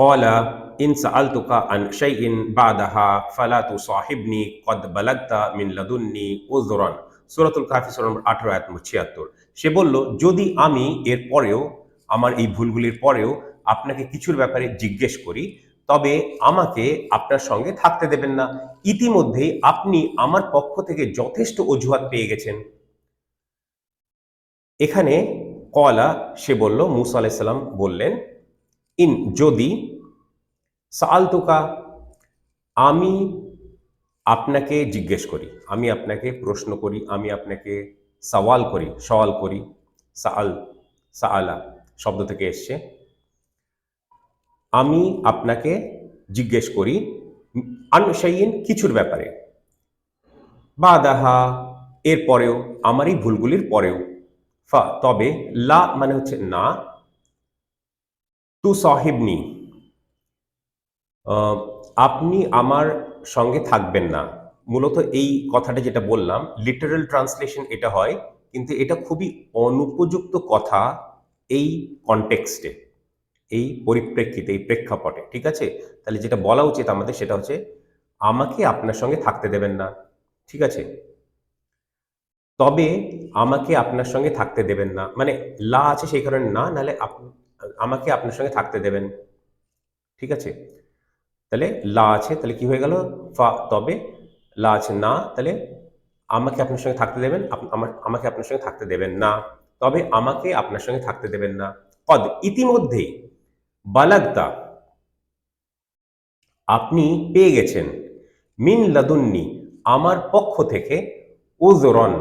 কলা ইন সাআলতুকা আন শাইইন বাদাহা ফালা তুসাহিবনি কদ বালাগতা মিন লাদুন্নি উযরান সূরাতুল কাফি সূরা নম্বর 18 আয়াত নম্বর 76 সে বলল, যদি আমি এর পরেও, আমার এই ভুলগুলির পরেও আপনাকে কিছুর ব্যাপারে জিজ্ঞেস করি, তবে আমাকে আপনার সঙ্গে থাকতে দেবেন না। ইতিমধ্যেই আপনি আমার পক্ষ থেকে যথেষ্ট অজুহাত পেয়ে গেছেন। এখানে কলা, সে বলল, মুসা আলাইসাল্লাম বললেন ইন, যদি সালতুকা আমি আপনাকে জিজ্ঞেস করি, আমি আপনাকে প্রশ্ন করি, আমি আপনাকে সওয়াল করি সওয়াল করি, সাআল, সাআলা শব্দ থেকে এসছে। আমি আপনাকে জিজ্ঞেস করি আনসাইন কিছুর ব্যাপারে। বাদাহা এর পরেও আমার এই ভুলগুলির পরেও। ফা, তবে লা মানে হচ্ছে না তু সাহেবনি আপনি আমার সঙ্গে থাকবেন না। মূলত এই কথাটা যেটা বললাম লিটারাল ট্রান্সলেশন এটা হয়, কিন্তু এটা খুবই অনুপযুক্ত কথা এই কনটেক্সটে এই পরিপ্রেক্ষিতে, এই প্রেক্ষাপটে, ঠিক আছে? তাহলে যেটা বলা উচিত আমাদের সেটা হচ্ছে, আমাকে আপনার সঙ্গে থাকতে দেবেন না, ঠিক আছে? তবে আমাকে আপনার সঙ্গে থাকতে দেবেন না মানে লা আছে সেই কারণে না, নাহলে আপ- আমাকে আপনার সঙ্গে থাকতে দেবেন। ঠিক আছে? তাহলে লা আছে, তাহলে কি হয়ে গেল? ফা, তবে লা আছে, না, তাহলে আমাকে আপনার সঙ্গে থাকতে দেবেন আমাকে আপনার সঙ্গে থাকতে দেবেন না। তবে আমাকে আপনার সঙ্গে থাকতে দেবেন না। কদ, ইতিমধ্যেই বালাগদা আপনি পেয়ে গেছেন। মিন লাদুন্নি, আমার পক্ষ থেকে ওজরন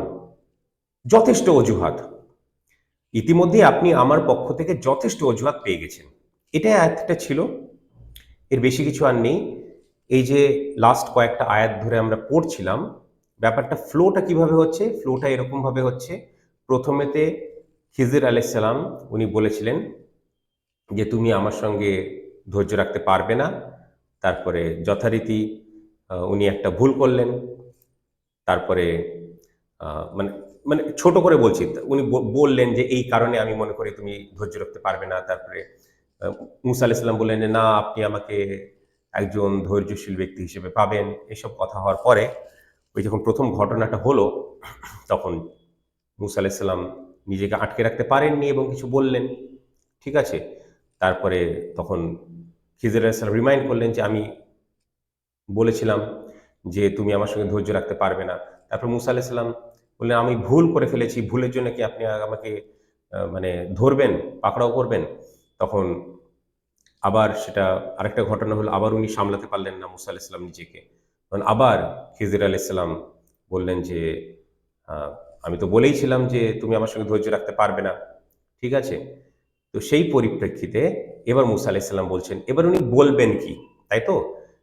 যথেষ্ট অজুহাত। ইতিমধ্যে আপনি আমার পক্ষ থেকে যথেষ্ট অজুহাত পেয়ে গেছেন। এটা আয়াতটা ছিল। এর বেশি কিছু আর নেই। এই যে লাস্ট কয়েকটা আয়াত ধরে আমরা পড়ছিলাম, ব্যাপারটা ফ্লোটা কীভাবে হচ্ছে? ফ্লোটা এরকমভাবে হচ্ছে। প্রথমেতে খিজির আলাইসাল্লাম উনি বলেছিলেন যে, তুমি আমার সঙ্গে ধৈর্য রাখতে পারবে না। তারপরে যথারীতি উনি একটা ভুল করলেন। তারপরে মানে মানে ছোট করে বলছি, উনি বললেন যে এই কারণে আমি মনে করি তুমি ধৈর্য রাখতে পারবে না। তারপরে মুসা আলাইসাল্লাম বললেন যে, না, আপনি আমাকে একজন ধৈর্যশীল ব্যক্তি হিসেবে পাবেন। এসব কথা হওয়ার পরে, ওই যখন প্রথম ঘটনাটা হলো, তখন মুসা আলাইসাল্লাম নিজেকে আটকে রাখতে পারেননি এবং কিছু বললেন। ঠিক আছে? তারপরে তখন খিজির আলাইসাল্লাম রিমাইন্ড করলেন যে, আমি বলেছিলাম যে, তুমি আমার সঙ্গে ধৈর্য রাখতে পারবে না। তারপর মুসা আলাইসাল্লাম বললেন আমি ভুল করে ফেলেছি, ভুলের জন্য কি আপনি আমাকে মানে ধরবেন, পাকড়াও করবেন? তখন আবার সেটা আরেকটা ঘটনা হলো, আবার উনি সামলাতে পারলেন না মুসা আলাইসাল্লাম নিজেকে। তখন আবার খিজির আলাইসাল্লাম বললেন যে আমি তো বলেইছিলাম যে তুমি আমার সঙ্গে ধৈর্য রাখতে পারবে না। ঠিক আছে? তো সেই পরিপ্রেক্ষিতে এবার মুসা আলাইসাল্লাম বলছেন, এবার উনি বলবেন কি, তাই তো?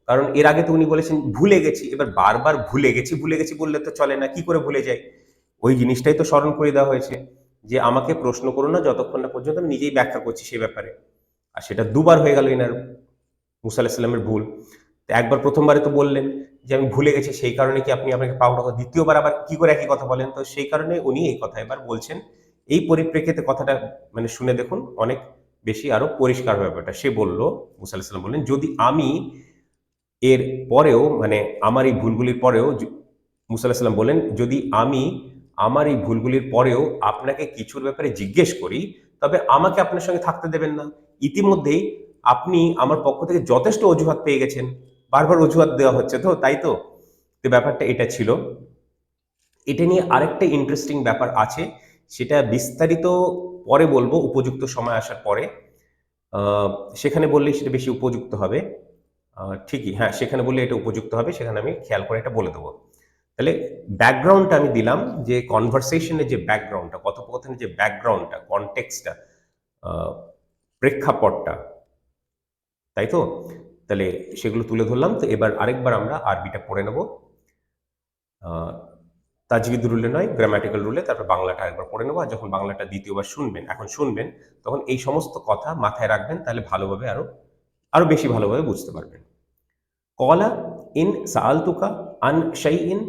কারণ এর আগে তো উনি বলেছেন, ভুলে গেছি। এবার বারবার ভুলে গেছি ভুলে গেছি বললে তো চলে না, কি করে ভুলে যাই? ওই জিনিসটাই তো স্মরণ করে দেওয়া হয়েছে যে আমাকে প্রশ্ন করো না যতক্ষণ না পর্যন্ত আমি নিজেই ব্যাখ্যা করছি সেই ব্যাপারে। আর সেটা দুবার হয়ে গেল এনার মুসা আলাহিসাল্লামের ভুল। একবার প্রথমবারে তো বললেন যে আমি ভুলে গেছি, সেই কারণে কি আপনি আপনাকে পাওয়া কথা, দ্বিতীয়বার আবার কি করে একই কথা বলেন? তো সেই কারণে উনি এই কথা এবার বলছেন। এই পরিপ্রেক্ষিতে কথাটা মানে শুনে দেখুন অনেক বেশি আরও পরিষ্কার হয়ে ব্যাপারটা। সে বলল, মুসা আলাহিসাল্লাম বললেন, যদি আমি এর পরেও মানে আমার এই ভুলগুলির পরেও মুসা আলাহিসাল্লাম বলেন যদি আমি আমার এই ভুলগুলির পরেও আপনাকে কিছুর ব্যাপারে জিজ্ঞেস করি, তবে আমাকে আপনার সঙ্গে থাকতে দেবেন না। ইতিমধ্যেই আপনি আমার পক্ষ থেকে যথেষ্ট অজুহাত পেয়ে গেছেন। বারবার অজুহাত দেওয়া হচ্ছে তো, তাই তো? তো ব্যাপারটা এটা ছিল। এটা নিয়ে আরেকটা ইন্টারেস্টিং ব্যাপার আছে, সেটা বিস্তারিত পরে বলব, উপযুক্ত সময় আসার পরে। সেখানে বললেই সেটা বেশি উপযুক্ত হবে। ঠিকই হ্যাঁ সেখানে বললে এটা উপযুক্ত হবে, সেখানে আমি খেয়াল করে এটা বলে দেবো। তাহলে ব্যাকগ্রাউন্ডটা আমি দিলাম যে কনভারসেশনের যে ব্যাকগ্রাউন্ডটা কথোপকথনের যে ব্যাকগ্রাউন্ডটা কনটেক্সটটা প্রেক্ষাপটটা, তাই তো? তাহলে সেগুলো তুলে ধরলাম। তো এবার আরেকবার আমরা আরবিটা পড়ে নেব। তাজবিদ রুলে নয় গ্রামাটিক্যাল রুলে, তারপর বাংলাটা আরেকবার পড়ে নেব। আর যখন বাংলাটা দ্বিতীয়বার শুনবেন, এখন শুনবেন, তখন এই সমস্ত কথা মাথায় রাখবেন, তাহলে ভালোভাবে আরও আরও বেশি ভালোভাবে বুঝতে পারবেন। কলা ইন সাআলতুকা আন শাইইন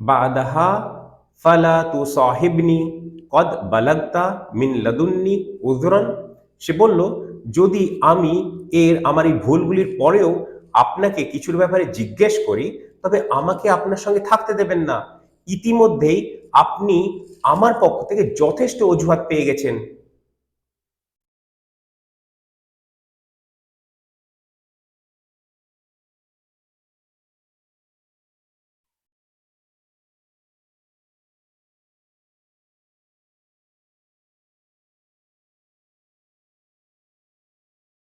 বাদাহা, ফালা তু সাহিবনি, কদ বালাগতা মিন লাদুন্নি উজরান সে বলল, যদি আমি এর, আমার এই ভুলগুলির পরেও আপনাকে কিছুর ব্যাপারে জিজ্ঞেস করি, তবে আমাকে আপনার সঙ্গে থাকতে দেবেন না। ইতিমধ্যেই আপনি আমার পক্ষ থেকে যথেষ্ট অজুহাত পেয়ে গেছেন।